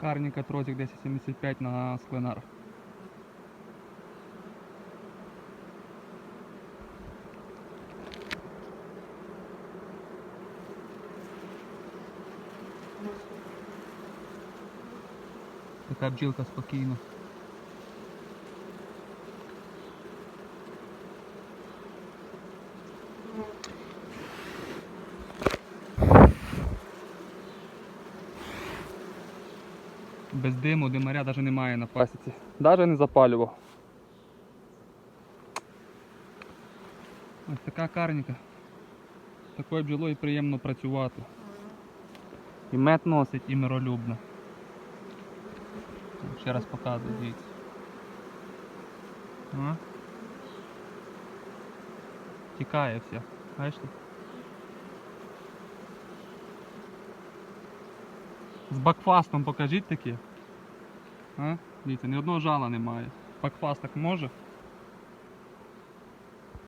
Карніка Трозік 1075 на скленар. Така бджілка спокійна. Без диму, димаря навіть немає на пасіці. Навіть не запалював. Ось така карніка. Такою бджолою приємно працювати. І мед носить, і миролюбно. Ще раз показую, дивіться. Тікає вся. Бачите? З бакфастом покажіть таке. А? Дивіться, ні одного жала немає. Бакфаст так може.